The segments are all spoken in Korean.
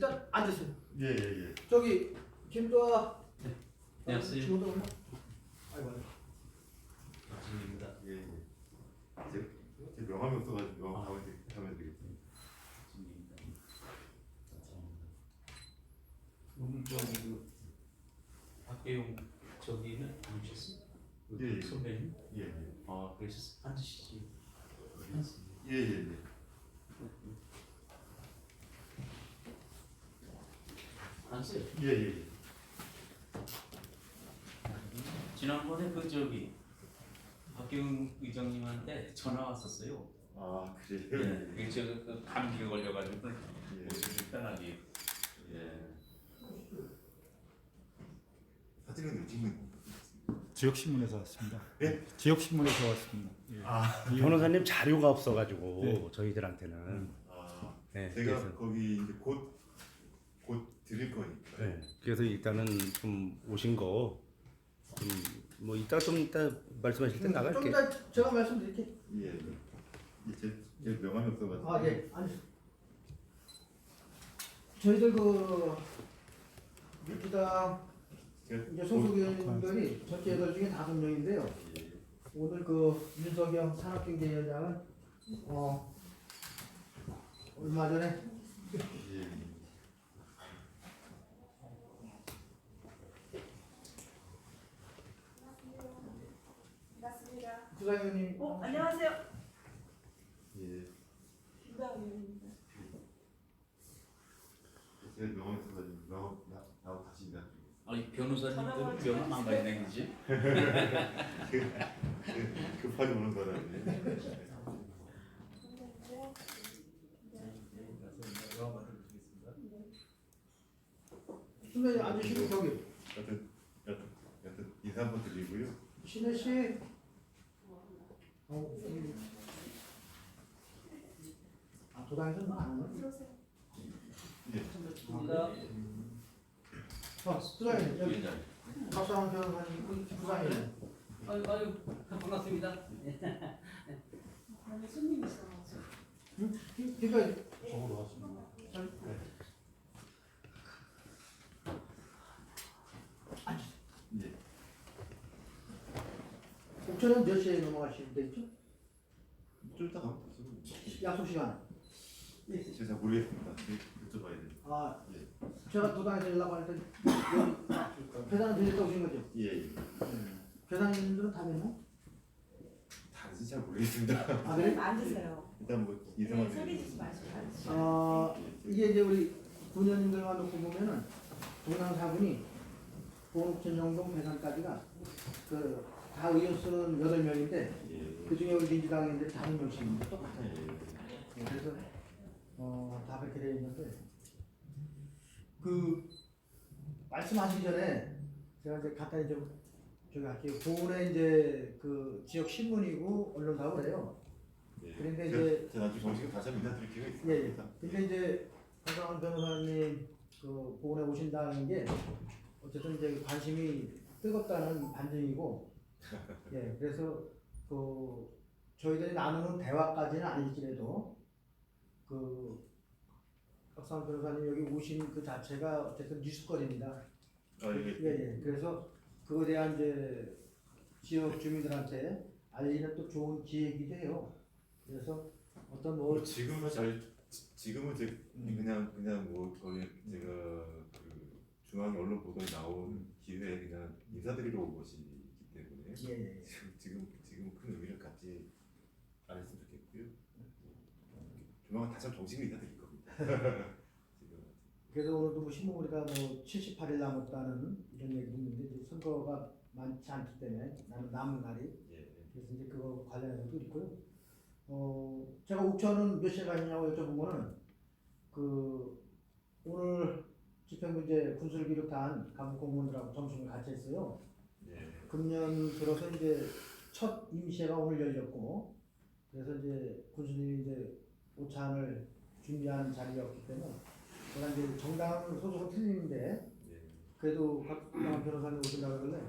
일단 앉으세요. 예, 예, 예. 저기 김도아. 안녕하세요. 지금도 없나? 아이고. 아이고. 박진입니다. 예, 예. 제, 제 명함이 없어가지고 명함 가면, 되, 가면 되겠습니다. 박진입니다. 오늘 저기 그 박계용 저기는 안 오셨어요? 그 예, 예. 선배님? 예, 예. 아 그러셨어. 앉으시지. 예, 예, 예. 앉으세요. 예, 예, 예. 지난번에 그 저기 박계용 의장님한테 전화 왔었어요. 아, 그래요? 네. 저그 감기 걸려가지고 예. 오시기 편하게. 예. 사진은 거? 지역 신문에서 왔습니다. 예? 지역 신문에서 왔습니다. 예. 아, 이- 변호사님 자료가 없어가지고 네. 저희들한테는 아. 네, 제가 그래서, 거기 이제 곧, 곧 드릴 거니까. 네, 그래서 일단은 좀 오신 거 좀뭐 이따 좀 이따 말씀하실 때 좀 나갈게. 이따 제가 말씀드릴게요. 예, 예. 제, 제 명함이 없어가지고. 아 예. 앉으세요. 저희들 그 민주당 제가 이제 곧- 소속 의원들이 전체 여덟 중에 다섯 명인데요. 예. 오늘 그 윤석영 산업경제위원장은 어 얼마 전에 예. 맞습니다. 부장님 어, 안녕하세요. 예. 김다은입니다. 제가 명함 나, 나하고 다시 일하고 아니 변호사님들은 명함 안 가야 되는 거지? 급하게 오는 거라네. 선배님 앉으시고 저기 여튼 여튼 여튼 인사 한번 드리고요. 신혜 씨. 어, 여기. 아 안. 예. 감사합니다. 어, 부장님 여기 위원장. 박상원 변호사님 그 부장님. 아유, 아유, 반갑습니다. 오늘 손님 있어가지고. 그러니까 예. 옥천은 몇 시에 넘어가시면 되죠? 좀 이따 가면 되죠. 약속 시간. 제가 잘 모르겠습니다. 네, 여쭤봐야 돼요. 아 예. 제가 도당에서 연락 할때 여기 드렸다고 오신 거죠? 예. 예. 계산님들은 다 됐나? 다른지 잘 모르겠습니다. 아 그래? 앉으세요. 일단 뭐 네, 인사만 소리. 지지 마시고 앉으세요. 어 이게 이제 우리 군현님들만 놓고 보면은 동남사군이 보옥천 영동 배산까지가 그 다 의원 수는 여덟 명인데 예. 그 중에 우리 민주당인들이 다섯 명씩입니다. 똑같아요. 예. 네, 그래서 어 다 그렇게 되어 있는데 그 말씀하시기 전에 제가 이제 간단히 좀 저기 할게요. 보훈에 이제 그 지역 신문이고 언론사고 그래요. 예. 그런데 제가- 이제- 제가 나중에 정식으로 다시 한번 인사드릴 기회가 예, 있습니다. 예. 근데 이제 황상원 변호사님 그 보훈에 오신다는 게 어쨌든 이제 관심이 뜨겁다는 반증이고, 예, 그래서 그 저희들이 나누는 대화까지는 아닐지라도 그 박상원 변호사님 여기 오신 그 자체가 어쨌든 뉴스거리입니다. 아, 예. 예, 예. 그래서 그거에 대한 이제 지역 주민들한테 알리는 또 좋은 기회이기도 해요. 그래서 어떤 뭐 뭐 지금은 잘 지- 지금은 제 그냥 그냥 뭐 거기 제가 그 중앙 언론 보도에 나온 기회에 그냥 인사드리러 온 것이기 때문에 예, 예. 지금 지금 지금 큰 의미를 갖지 좋겠고요. 조만간 다시 한번 정식으로 인사드릴 겁니다. 지금 그래서 오늘도 뭐 신문 우리가 뭐 78일 남았다는 이런 얘기도 있는데 이제 선거가 많지 않기 때문에 나는 남은 날이 예. 그래서 이제 그거 관련해서 도 있고요. 어 제가 옥천은 몇 시에 가시냐고 여쭤보면은 그 오늘 집행부제 군수를 비롯한 간부 공무원들하고 점심을 같이 했어요. 예. 금년 들어서 이제 첫 임시회가 오늘 열렸고 그래서 이제 군수님이 이제 오찬을 준비하는 자리였기 때문에 제가 이제 정당 소속은 틀리는데 예. 그래도 박강 변호사님 오신다고 그러길래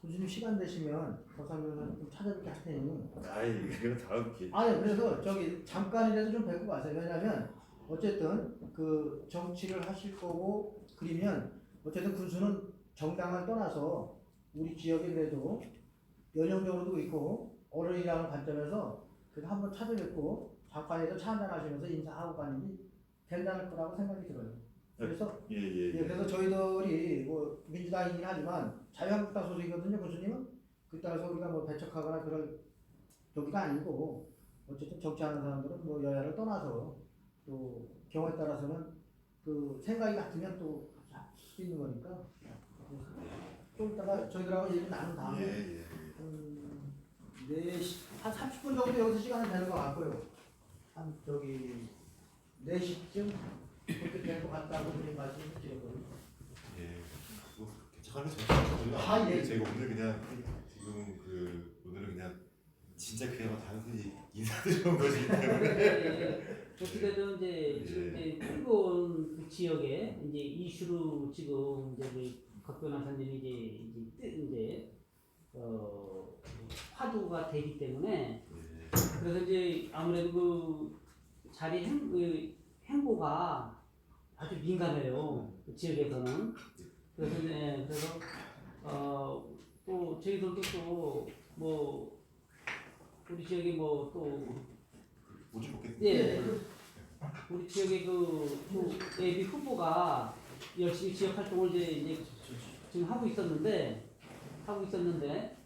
군수님 시간 되시면 변호사님 좀 찾아뵙게 할 테니 아이 그건 다음 기회. 아니 그래서 저기 잠깐이라도 좀 뵙고 가세요 왜냐면 어쨌든 그 정치를 하실 거고 그러면 어쨌든 군수는 정당을 떠나서 우리 지역에 그래도 연령적으로도 있고 어른이라는 관점에서 그래도 한번 찾아뵙고 작가에서 차 한잔 하시면서 인사하고 가는 게 된다는 거라고 생각이 들어요. 그래서 예, 예, 예, 예. 그래서 저희들이 뭐 민주당이긴 하지만 자유한국당 소속이거든요, 교수님은. 그 따라서 우리가 뭐 배척하거나 그럴 저기가 아니고 어쨌든 정치하는 사람들은 뭐 여야를 떠나서 또 경우에 따라서는 그 생각이 같으면 또 할수 있는 거니까 좀 이따가 저희들하고 얘기 나눈 예, 다음에 예. 한 4시, 한 30분 정도 여기서 시간은 되는 것 같고요. 한 저기 4시쯤 그렇게 될것 같다고 그냥 말씀을 드렸거든요. 예. 뭐 저는 아, 예. 제가 오늘 그냥 지금 그 오늘은 그냥 진짜 그냥 단순히 인사드리는 것이기 때문에 어떻게든 이제 예. 이제 뜨거운 그 지역에 이제 이슈로 지금 이제 그 박변환 선생님이 이제 이제 뜨 이제 어 화두가 되기 때문에 예. 그래서 이제 아무래도 그 자리 행, 그 행보가 아주 민감해요. 그 지역에서는. 그래서 이제 그래서 어 또 저희들도 또 뭐 우리 지역에 뭐 또 오지 못겠 예. 우리 지역에 그또 예비 후보가 열심히 지역 활동을 이제, 이제 지금 하고 있었는데 하고 있었는데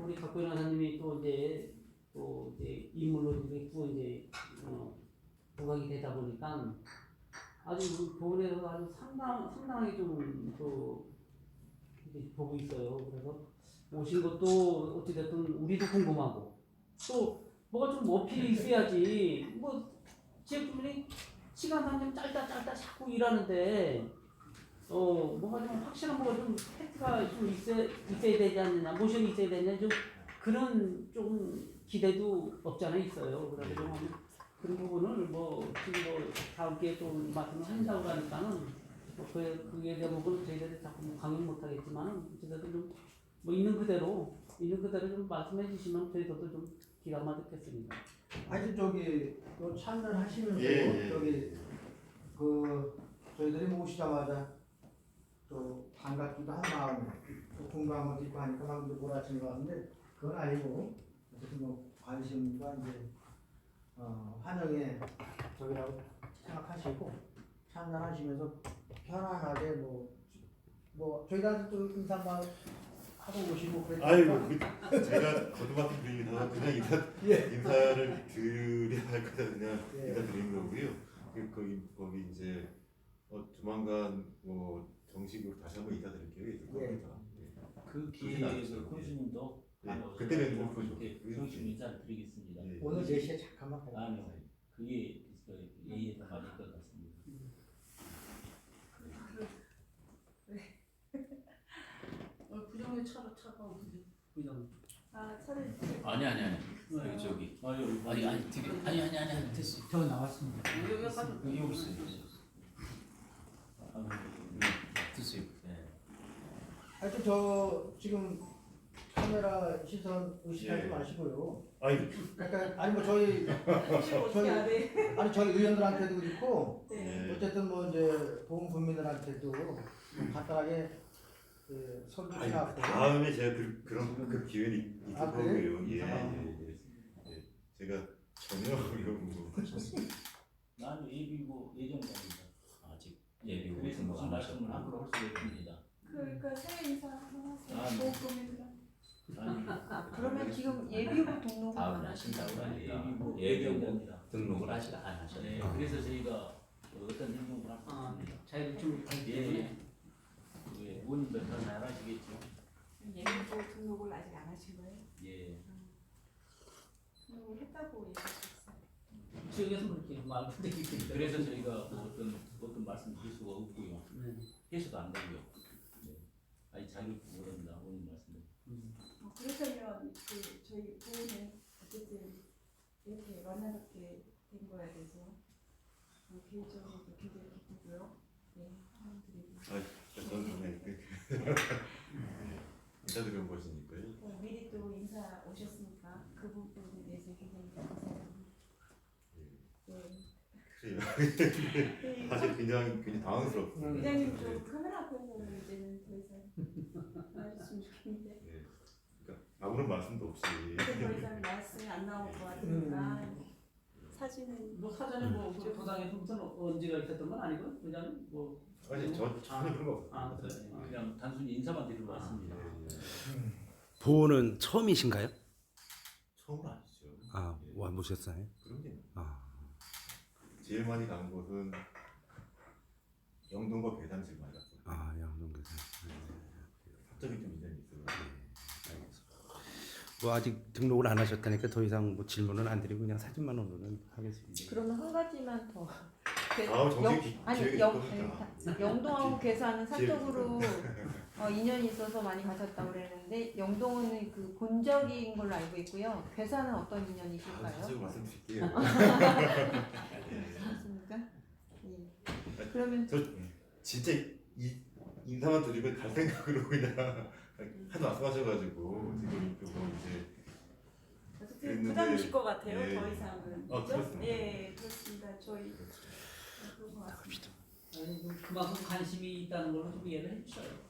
우리 박변 하사님이 또 이제 또 이제 인물로 또 이제 어, 부각이 되다 보니까 아주 그 부분에서 아주 상당 상당히 좀그 보고 있어요. 그래서 오신 것도 어찌됐든 우리도 궁금하고 또 뭐가 좀 어필이 있어야지 뭐 주민이 시간 한좀 짧다 짧다 자꾸 일하는데 어 뭐가 좀 확실한 뭐가 좀 팩트가 좀 있어 있어야 되지 않느냐 모션이 있어야 되냐 좀 그런 좀 기대도 없지 않아 있어요. 그래서 좀 그런 부분을 뭐 지금 뭐 다음 기회에 또 말씀을 한다고 하니까는 뭐 그, 그에 대한 부분은 저희들이 자꾸 뭐 강요 못 하겠지만은 어쨌든 좀뭐 있는 그대로 있는 그대로 좀 말씀해 주시면 저희들도 좀 귀담아 듣겠습니다. 하여튼 저기 또 참여를 하시면서 예, 예. 저기 그 저희들이 모시자마자 또 반갑기도 한 마음 또 것도 있고 하니까 막 몰아치는 것 같은데 그건 아니고 뭐 관심과 이제 어, 환영의 저기라고 생각하시고 참여하시면서 편안하게 뭐, 뭐 저희들한테 또 인사만 하고 오시고 그랬으니까 아이고 그, 제가 거듭막힌 분위기서 그냥 인사 예. 인사를 드려야 할 거다 그냥 예. 인사 드리는 거고요. 그 거기 거기 이제 어, 조만간 뭐 정식으로 다시 한번 인사드릴 기회가 있을 예. 겁니다. 그 그러진 기회에 않죠. 그 군수님도 예. 나눠서 그때는 좀못 보죠. 그게 정식 인사를 드리겠습니다. 예. 오늘 4시에 잠깐만. 아니요, 그게 그 예의에 더 맞을 것 같습니다. 어, 부정의 차로 차가 어디? 부장. 아 차를 아니 아니 아니 여기 저기 아유, 아니 아니 되게 아니 아니 아니 아니 됐어 저 나왔습니다. 여기 가서 여기 여기 있어요 아유, 드세요 네. 하여튼 저 지금 카메라 시선 의식하지 예. 마시고요. 아니 그러니까 아니 뭐 저희 혹시 어떻게 안 해? 아니 저희 의원들한테도 그렇고 네. 예. 어쨌든 뭐 이제 보험 국민들한테도 간단하게 그 아니, 해갖고 다음에 제가 그, 그런 그 기회는 있- 있을 아, 그래요? 거고요. 예, 아. 예, 예, 예. 제가 전혀 그런 뭐 나는 예비고 예정자입니다. 아직 예비 그래서 무슨 거안 말씀을 함부로 할 없습니다. 그러니까 새해 인사 한번 하세요. 아, 네. 보험금이랑. 아니, 그러면 지금 예비후보 등록은 다음에 안 하신다고? 하니까 예비고 예비 예정자입니다. 등록을 하시다 안 네, 하셨네요 그래서 저희가 어떤 행동을 할 아, 것입니다. 자유를 좀 하기 예, 때문에 예. 의원님들 다잘 아시겠죠? 예비후보 등록을 아직 안 하신 거예요? 예. 등록을 했다고 얘기하셨어요. 지역에서 그렇게 말도 되기 때문에 그래서 저희가 뭐 어떤 어떤 말씀 드릴 수가 없고요. 네. 해서도 안 되고요. 네. 아니 자기 모른다. 어, 그렇다면 그 저희 부모는 어쨌든 이렇게 만나뵙게 된 거에 대해서 어, 개인적으로 굉장히 기쁘고요. 네, 한번 드리고 저는 네, 그, 인사드리는 것이니까요. 어, 미리 또 인사 오셨으니까 그 부분에 대해서 굉장히 감사합니다. 네. 그래요. 네, 사실 굉장히 굉장히 당황스럽고. 부장님 좀 카메라 앞에서는 이제는 더 이상 말했으면 좋겠는데 아무런 말씀도 없이. 이제 더 이상 말씀이 안 나올 것 같으니까 사진은 뭐 사전에 뭐 도당에 무슨 언지가 있었던 건 아니고 그냥 뭐 아니 저 전혀 그런 거 없어요. 아, 그래. 네, 그냥 단순히 인사만 드리러 왔습니다. 예, 예. 보호는 처음이신가요? 처음은 아니죠. 아, 예. 와 보셨어요? 그럼요. 아, 제일 많이 간 곳은 영동과 괴산 제일 많이 갔어요. 아 양동교사. 사적인 좀 인연이 있어요. 뭐 아직 등록을 안 하셨다니까 더 이상 뭐 질문은 안 드리고 그냥 사진만으로는 하겠습니다. 그러면 한 가지만 더. 그 아, 정식 영- 기- 아니 기획이 영, 있거든요. 아니, 영동하고 괴산은 사적으로 어, 인연이 있어서 많이 가셨다고 그랬는데 영동은 그 본적인 걸로 알고 있고요. 괴산은 어떤 아, 인연이실까요? 사실 말씀드릴게요. 예. 맞습니까? 예. 그러면 저 진짜 이 인사만 드리고 갈 생각으로 그냥 하도 말씀하셔가지고 지금 조금 이제 어쨌든 그랬는데, 부담이실 것 같아요. 예. 더 이상은 아, 그죠? 그렇습니다. 예, 그렇습니다. 저희 그런 것 같습니다. 아니, 뭐 그만큼 관심이 있다는 걸로 좀 이해를 해주셔요.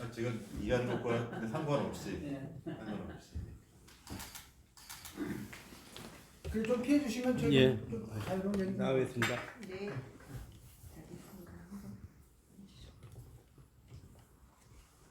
아, 제가 이해하는 것과 상관없이 네. 상관없이 그좀 피해 주시면 저희 예. 좀 자유로운 얘기. 나오겠습니다. 네.